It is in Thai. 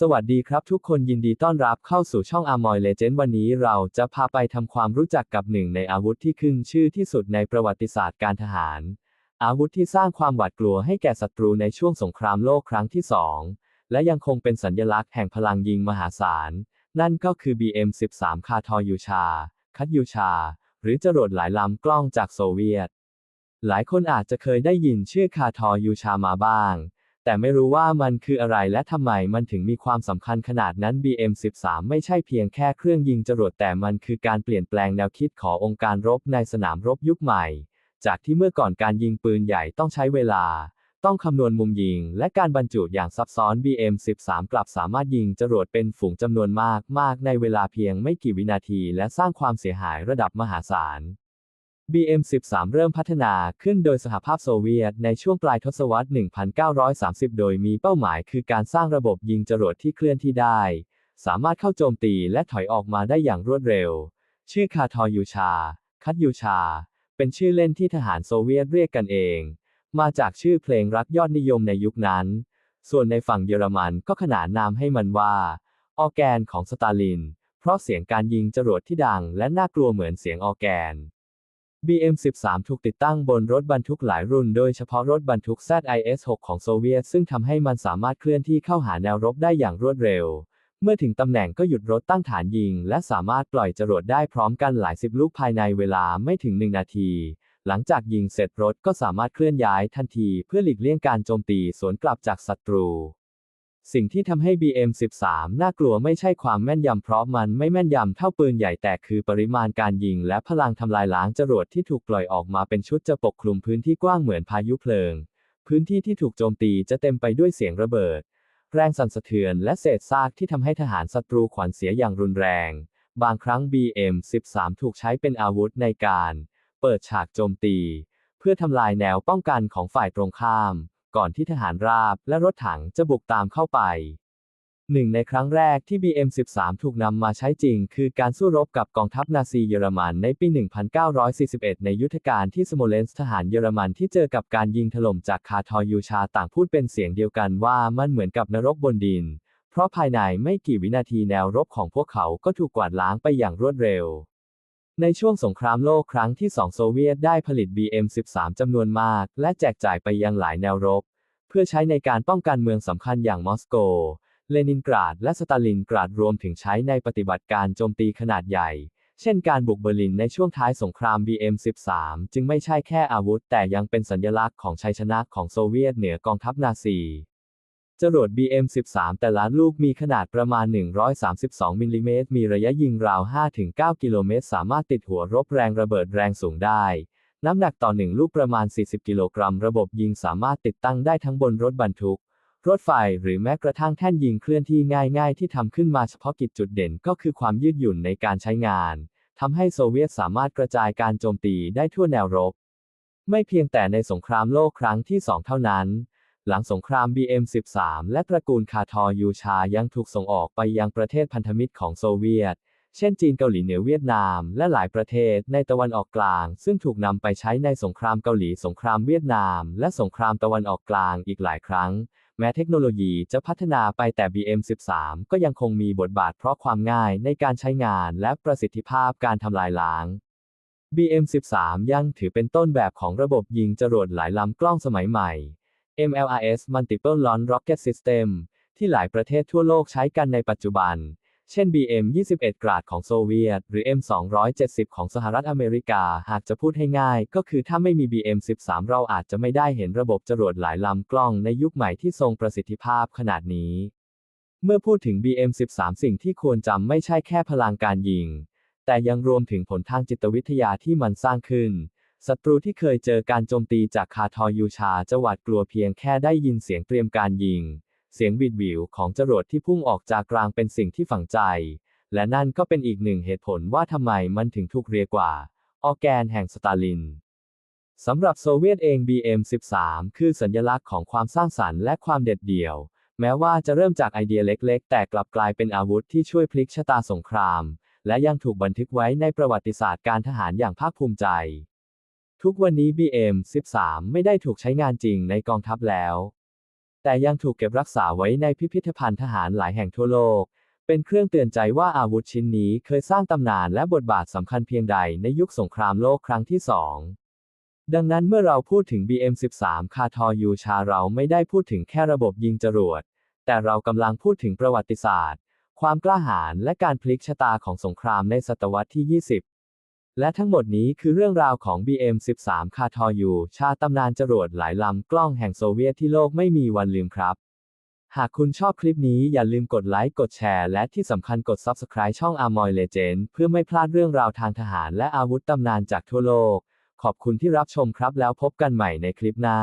สวัสดีครับทุกคนยินดีต้อนรับเข้าสู่ช่อง Amoy Legend วันนี้เราจะพาไปทำความรู้จักกับหนึ่งในอาวุธที่ขึ้นชื่อที่สุดในประวัติศาสตร์การทหาร อาวุธที่สร้างความหวาดกลัวให้แก่ศัตรูในช่วงสงครามโลกครั้งที่สองและยังคงเป็นสัญลักษณ์แห่งพลังยิงมหาศาล นั่นก็คือ BM-13 คาทอยูชา คัตยูชา หรือจรวดหลายลำกล้องจากโซเวียต หลายคนอาจจะเคยได้ยินชื่อคาทอยูชามาบ้าง แต่ไม่รู้ว่ามันคืออะไรและทำไมมันถึงมีความสำคัญขนาดนั้น BM13 ไม่ใช่เพียงแค่เครื่องยิงจรวดแต่มันคือการเปลี่ยนแปลงแนวคิดขององค์การรบในสนามรบยุคใหม่ จากที่เมื่อก่อนการยิงปืนใหญ่ต้องใช้เวลา ต้องคำนวณมุมยิง และการบรรจุอย่างซับซ้อน BM13 กลับสามารถยิงจรวดเป็นฝูงจำนวนมากมากในเวลาเพียงไม่กี่วินาที และสร้างความเสียหายระดับมหาศาล BM13 เริ่มพัฒนาขึ้นโดยสหภาพโซเวียตในช่วงปลายทศวรรษ 1930 โดยมีเป้าหมายคือการสร้างระบบยิงจรวดที่เคลื่อนที่ได้ สามารถเข้าโจมตีและถอยออกมาได้อย่างรวดเร็ว ชื่อคาทอยูชา คัตยูชา เป็นชื่อเล่นที่ทหารโซเวียตเรียกกันเอง มาจากชื่อเพลงรักยอดนิยมในยุคนั้น ส่วนในฝั่งเยอรมันก็ขนานนามให้มันว่า ออแกนของสตาลิน เพราะเสียงการยิงจรวดที่ดังและน่ากลัวเหมือนเสียงออแกน BM13 ถูกติดตั้งบนรถบรรทุกหลายรุ่น โดยเฉพาะรถบรรทุก ZIS-6 ของโซเวียต ซึ่งทำให้มันสามารถเคลื่อนที่เข้าหาแนวรบได้อย่างรวดเร็ว เมื่อถึงตำแหน่งก็หยุดรถตั้งฐานยิง และสามารถปล่อยจรวดได้พร้อมกันหลายสิบลูกภายในเวลาไม่ถึงหนึ่งนาที หลังจากยิงเสร็จรถก็สามารถเคลื่อนย้ายทันทีเพื่อหลีกเลี่ยงการโจมตีสวนกลับจากศัตรู สิ่งที่ทำให้ BM13 น่ากลัวไม่ใช่ความแม่นยำเพราะมันไม่แม่นยำเท่าปืนใหญ่แต่คือปริมาณการยิงและพลังทำลายล้างจรวดที่ถูกปล่อยออกมาเป็นชุดจะปกคลุมพื้นที่กว้างเหมือนพายุเพลิง พื้นที่ที่ถูกโจมตีจะเต็มไปด้วยเสียงระเบิด แรงสั่นสะเทือนและเศษซากที่ทำให้ทหารศัตรูขวัญเสียอย่างรุนแรง บางครั้ง BM13 ถูกใช้เป็นอาวุธในการ เปิดฉากโจมตี เพื่อทำลายแนวป้องกันของฝ่ายตรงข้าม ก่อนที่ทหารราบและรถถังจะบุกตามเข้าไป หนึ่งในครั้งแรกที่ BM13 ถูกนำมาใช้จริง คือการสู้รบกับกองทัพนาซีเยอรมันในปี 1941 ในยุทธการที่สโมเลนส์ทหารเยอรมันที่เจอกับการยิงถล่มจากคาทอยูชาต่างพูดเป็นเสียงเดียวกันว่ามันเหมือนกับนรกบนดิน เพราะภายในไม่กี่วินาทีแนวรบของพวกเขาก็ถูกกวาดล้างไปอย่างรวดเร็ว ในช่วงสงครามโลกครั้งที่สองโซเวียตได้ผลิต BM13 จำนวนมาก และแจกจ่ายไปยังหลายแนวรบ เพื่อใช้ในการป้องกันเมืองสำคัญอย่างมอสโก เลนินกราด และสตาลินกราดรวมถึงใช้ในปฏิบัติการโจมตีขนาดใหญ่ เช่นการบุกเบอร์ลินในช่วงท้ายสงคราม BM13 จึงไม่ใช่แค่อาวุธ แต่ยังเป็นสัญลักษณ์ของชัยชนะของโซเวียตเหนือกองทัพนาซี จรวด BM13 แต่ละลูกมีขนาดประมาณ 132 มิลลิเมตร มีระยะยิงราว 5-9 กิโลเมตร สามารถติดหัวรบแรงระเบิดแรงสูงได้ น้ำหนักต่อหนึ่งลูกประมาณ 40 กิโลกรัม ระบบยิงสามารถติดตั้งได้ทั้งบนรถบรรทุก รถไฟ หรือแม้กระทั่งแท่นยิงเคลื่อนที่ง่าย ๆ ที่ทำขึ้นมาเฉพาะกิจจุดเด่นก็คือความยืดหยุ่นในการใช้งาน ทำให้โซเวียตสามารถกระจายการโจมตีได้ทั่วแนวรบ ไม่เพียงแต่ในสงครามโลกครั้งที่สองเท่านั้น หลังสงคราม BM13 และตระกูลคาทอยูชายังถูกส่งออกไปยังประเทศพันธมิตรของโซเวียต เช่นจีนเกาหลีเหนือเวียดนาม และหลายประเทศในตะวันออกกลาง ซึ่งถูกนำไปใช้ในสงครามเกาหลีสงครามเวียดนาม และสงครามตะวันออกกลางอีกหลายครั้ง แม้เทคโนโลยีจะพัฒนาไปแต่ BM13 ก็ยังคงมีบทบาทเพราะความง่ายในการใช้งานและประสิทธิภาพการทำลายล้าง BM13 ยังถือเป็นต้นแบบของระบบยิงจรวดหลายลำกล้องสมัยใหม่ MLRS Multiple Launch Rocket System ที่หลายประเทศทั่วโลกใช้กันในปัจจุบัน เช่น BM21 กราดของโซเวียต หรือ M270 ของสหรัฐอเมริกา หากจะพูดให้ง่าย ก็คือถ้าไม่มี BM13 เราอาจจะไม่ได้เห็นระบบจรวดหลายลำกล้องในยุคใหม่ที่ทรงประสิทธิภาพขนาดนี้ เมื่อพูดถึง BM13 สิ่งที่ควรจำไม่ใช่แค่พลังการยิง แต่ยังรวมถึงผลทางจิตวิทยาที่มันสร้างขึ้น ศัตรูที่เคยเจอการโจมตีจากคาทอยูชาจะหวาดกลัวเพียงแค่ได้ยินเสียงเตรียมการยิง เสียงวิดวิวของจรวดที่พุ่งออกจากกลางเป็นสิ่งที่ฝังใจ และนั่นก็เป็นอีกหนึ่งเหตุผลว่าทำไมมันถึงถูกเรียกว่า ออแกนแห่งสตาลินสำหรับโซเวียตเอง BM13 คือสัญลักษณ์ของความสร้างสรรค์และความเด็ดเดี่ยว แม้ว่าจะเริ่มจากไอเดียเล็กๆ แต่กลับกลายเป็นอาวุธที่ช่วยพลิกชะตาสงคราม และยังถูกบันทึกไว้ในประวัติศาสตร์การทหารอย่างภาคภูมิใจ ทุกวันนี้ BM13 ไม่ได้ถูกใช้งานจริงในกองทัพแล้ว แต่ยังถูกเก็บรักษาไว้ในพิพิธภัณฑ์ทหารหลายแห่งทั่วโลก เป็นเครื่องเตือนใจว่าอาวุธชิ้นนี้เคยสร้างตำนานและบทบาทสำคัญเพียงใดในยุคสงครามโลกครั้งที่สองดังนั้นเมื่อเราพูดถึง BM13 คาทอยูชาเราไม่ได้พูดถึงแค่ระบบยิงจรวด แต่เรากำลังพูดถึงประวัติศาสตร์ ความกล้าหาญและการพลิกชะตาของสงครามในศตวรรษที่ 20 และทั้งหมดนี้คือเรื่องราวของ BM13 คาทอยูชาตำนานจรวดหลายลำกล้องแห่งโซเวียตที่โลกไม่มีวันลืมครับ หากคุณชอบคลิปนี้อย่าลืมกดไลค์กดแชร์ และที่สำคัญกด Subscribe ช่อง Amoy Legend เพื่อไม่พลาดเรื่องราวทางทหารและอาวุธตำนานจากทั่วโลก ขอบคุณที่รับชมครับแล้วพบกันใหม่ในคลิปหน้า